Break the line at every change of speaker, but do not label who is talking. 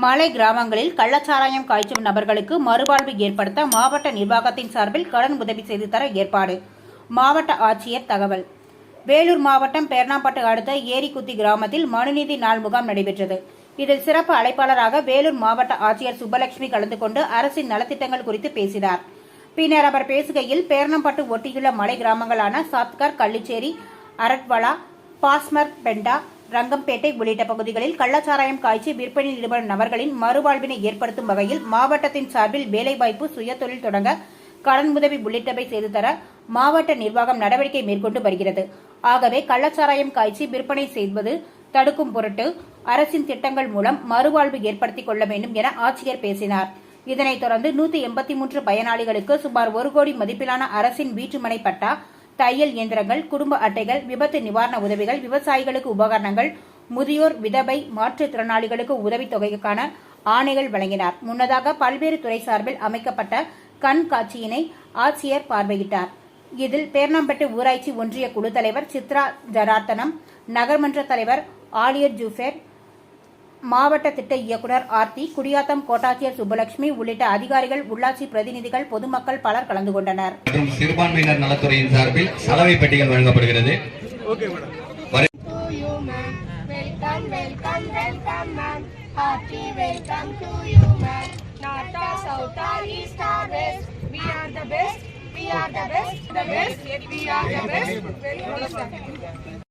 மலை கிராமங்களில் கள்ளச்சாராயம் காய்ச்சும் நபர்களுக்கு மறுவாழ்வு ஏற்படுத்த மாவட்ட நிர்வாகத்தின் சார்பில் கடன் உதவி செய்து தர ஏற்பாடு. மாவட்ட ஆட்சியர் தகவல். வேலூர் மாவட்டம் பேர்ணாம்பட்டு அடுத்த ஏரிக்குத்தி கிராமத்தில் மனுநீதி நாள் முகாம் நடைபெற்றது. இதில் சிறப்பு அழைப்பாளராக வேலூர் மாவட்ட ஆட்சியர் சுப்பலட்சுமி கலந்து கொண்டு அரசின் நலத்திட்டங்கள் குறித்து பேசினார். பின்னர் அவர் பேசுகையில் பேரணம்பட்டு ஒட்டியுள்ள மலை கிராமங்களான சாத்கர் கள்ளிச்சேரி அரட்வலா பாஸ்மர் பெண்டா ரங்கம்பேட்டை உள்ளிட்ட பகுதிகளில் கள்ளச்சாராயம் காய்ச்சி விற்பனை ஈடுபடும் நபர்களின் மறுவாழ்வினை ஏற்படுத்தும் வகையில் மாவட்டத்தின் சார்பில் வேலைவாய்ப்பு சுயதொழில் தொடங்க கடன் உதவி உள்ளிட்டவை செய்து தர மாவட்ட நிர்வாகம் நடவடிக்கை மேற்கொண்டு வருகிறது. ஆகவே கள்ளச்சாராயம் காய்ச்சி விற்பனை செய்வது தடுக்கும் பொருட்டு அரசின் திட்டங்கள் மூலம் மறுவாழ்வு ஏற்படுத்திக் கொள்ள வேண்டும் என ஆட்சியர் பேசினார். இதனைத் தொடர்ந்து நூத்தி எண்பத்தி மூன்று பயனாளிகளுக்கு சுமார் ஒரு கோடி மதிப்பிலான அரசின் வீட்டுமனை பட்டா தையல் இயந்திரங்கள் குடும்ப அட்டைகள் விபத்து நிவாரண உதவிகள் விவசாயிகளுக்கு உபகரணங்கள் முதியோர் விதவை மாற்றுத்திறனாளிகளுக்கு உதவித்தொகைக்கான ஆணைகள் வழங்கினார். முன்னதாக பல்வேறு துறை சார்பில் அமைக்கப்பட்ட கண்காட்சியினை ஆட்சியர் பார்வையிட்டார். இதில் பேர்ணாம்பட்டு ஊராட்சி ஒன்றிய குழு தலைவர் சித்ரா ஜராத்தனம் நகர்மன்ற தலைவர் ஆலியர் ஜூஃபேர் மாவட்ட திட்ட இயக்குநர் ஆர்த்தி குடியாத்தம் கோட்டாட்சியர் சுப்புலட்சுமி உள்ளிட்ட அதிகாரிகள் உள்ளாட்சி பிரதிநிதிகள் பொதுமக்கள் பலர் கலந்து கொண்டனர்
மற்றும் சிறுபான்மையினர் நலத்துறையின் சார்பில் சலவை பெட்டிகள் வழங்கப்படுகிறது
we are the best. We are the best. The best. We are the best.